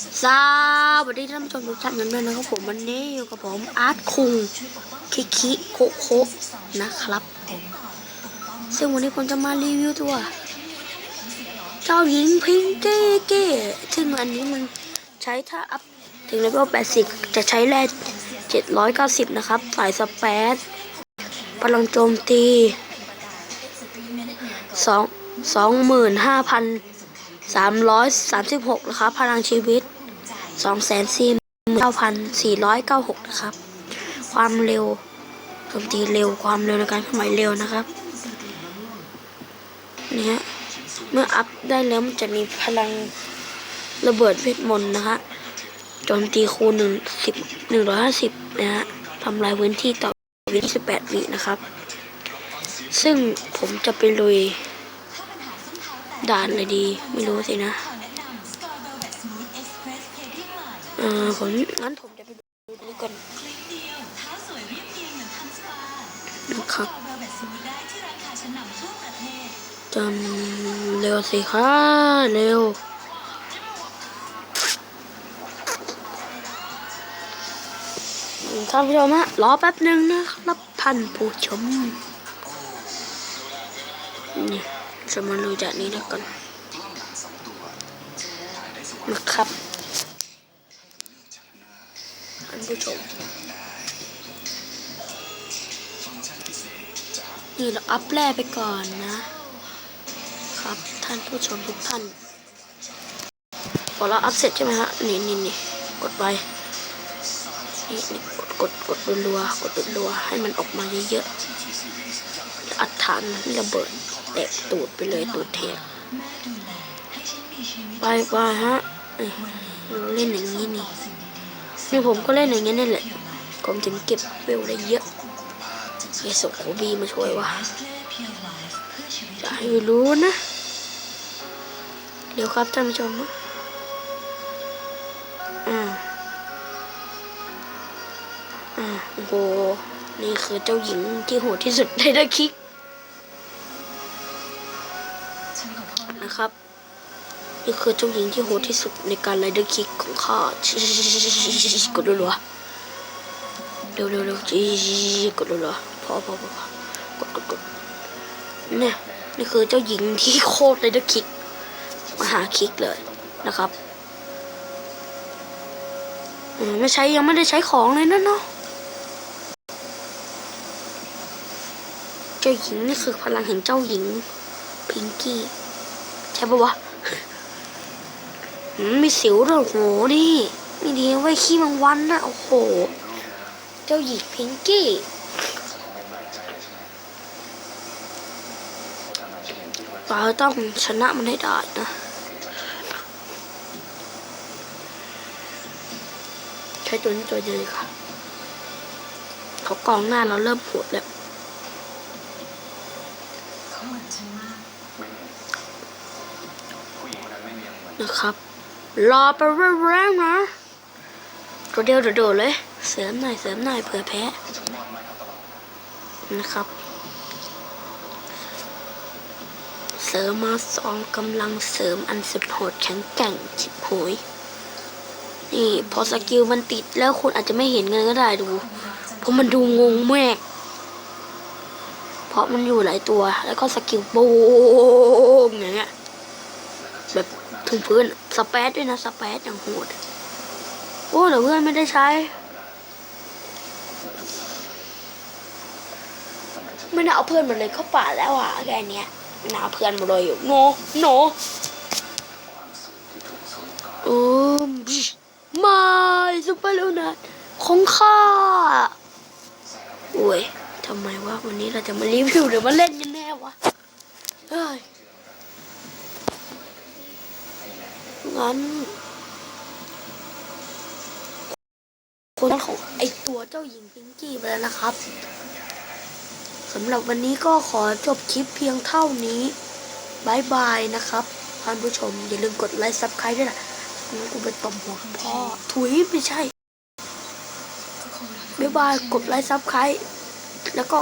สวัสดีท่านผู้ชมทุกท่านกันด้วยนะครับผมวันนี้อยู่กับผมอาร์ตคุงคิคิโคโคะนะครับผมซึ่งวันนี้ผมจะมารีวิวตัว เจ้าหญิงพิงเก้เก้ซึ่งอันนี้มันใช้ถ้าอัพถึงเลเวล80 จะใช้แร่790 นะครับ สายสเปซพลังโจมตีสอ งสองหมื่นห้ามร้อยสามสิบหกนะครับ พลังชีวิตสองแสนสี่เก้าพันสี่ร้อยเก้าหกนะครับ ความเร็วโจมตีเร็ว ความเร็วในการเคลื่อนไหวเร็วนะครับ นี่ฮะ เมื่ออัพได้แล้วมันจะมีพลังระเบิดเวทมนต์นะฮะ โจมตีคูณหนึ่งสิบหนึ่งร้อยห้าสิบนะฮะทำลายพื้นที่ต่อวิสิบแปดวินะครับ ซึ่งผมจะไปลุย ด่านเลยดี ไม่รู้สินะเออผมงั้นผมจะไปดูนี้ก่อนนะครับจำเร็วสิคะเร็วท่านผู้ชมฮะรอแป๊บหนึ่งนะครับท่านผู้ชมนี่ จะมาดูจากนี้นะก่อนนะครับท่านผู้ชมนี่เราอัพแร่ไปก่อนนะ ครับท่านผู้ชมทุกท่านพอเราอัพเสร็จใช่ไหมฮะ นี่นี่นี่กดไปนี่นี่กดกดกดรัวกดรัวให้มันออกมาเยอะๆอัดฐานมันระเบิด แตกตูดไปเลยตูดเทกไปไปฮะเราเล่นอย่างนี้นี่นี่ผมก็เล่นอย่างนี้นี่แหละผมถึงเก็บเวลได้เยอะไอ้ส่งโคบีมาช่วยวะจะให้รู้นะ เดี๋ยวครับท่านผู้ชมนะอ่าอ่าโอ้โหนี่คือเจ้าหญิงที่โหดที่สุดในดักคิก นะครับ นี่คือเจ้าหญิงที่โหดที่สุดในการไลเดอร์คิกของข้ากดรัวๆเร็วเร็วเร็วจีกดรัวๆพอพอพอพอกดกดกดเนี่ยนี่คือเจ้าหญิงที่โคตรไลเดอร์คิกมหาคิกเลยนะครับไม่ใช้ยังไม่ได้ใช้ของเลยนะเนาะเจ้าหญิงนี่คือพลังแห่งเจ้าหญิง พิงกี้ ใช่ปะวะมีสิวด้วยโอ้โหนี่ไม่ดีไว้ขี้มังวันนะโอ้โห เจ้าหญิงพิงกี้เราต้องชนะมันให้ได้นะใช้ตัวนี้ตัวเดียวค่ะเขากองหน้าเราเริ่มปวดแล้ว นะครับ รอไปเรื่อยๆนะตัวเดียวโดดๆเลย เสริมหน่อยเสริมหน่อยเผื่อแพ้นะครับ เสริมมาสองกำลังเสริมอันสุดโหดแข็งแกร่งฉิบโหยนี่พอสกิลมันติดแล้วคุณอาจจะไม่เห็นเงินก็ได้ดู เพราะมันดูงงแมกเพราะมันอยู่หลายตัว แล้วก็สกิลโป้งอย่างเงี้ย แบบถึงพื้นสเปซด้วยนะสเปซอย่างโหดโอ้แต่เพื่อนไม่ได้ใช้ ไม่น่าเอาเพื่อนมาเลยเข้าป่าแล้วอะแกเนี้ยไม่น่าเอาเพื่อนมาเลยอยู่โนโนอืมไม่ซุปเปอร์ลูนัทของข้าโอ้ยทำไมวะวันนี้เราจะมารีวิวหรือมาเล่นกันแน่วะเฮ้ย งั้นคนของไอตัวเจ้าหญิงพิงกี้ไปแล้วนะครับสำหรับวันนี้ก็ขอจบคลิปเพียงเท่านี้บายบายนะครับท่านผู้ชม อย่าลืมกดไลค์ซับสไครต์ด้วยนะงั้นกูไปตบหัวพ่อ ถุยไม่ใช่บายบาย กดไลค์ซับสไครต์แล้วก็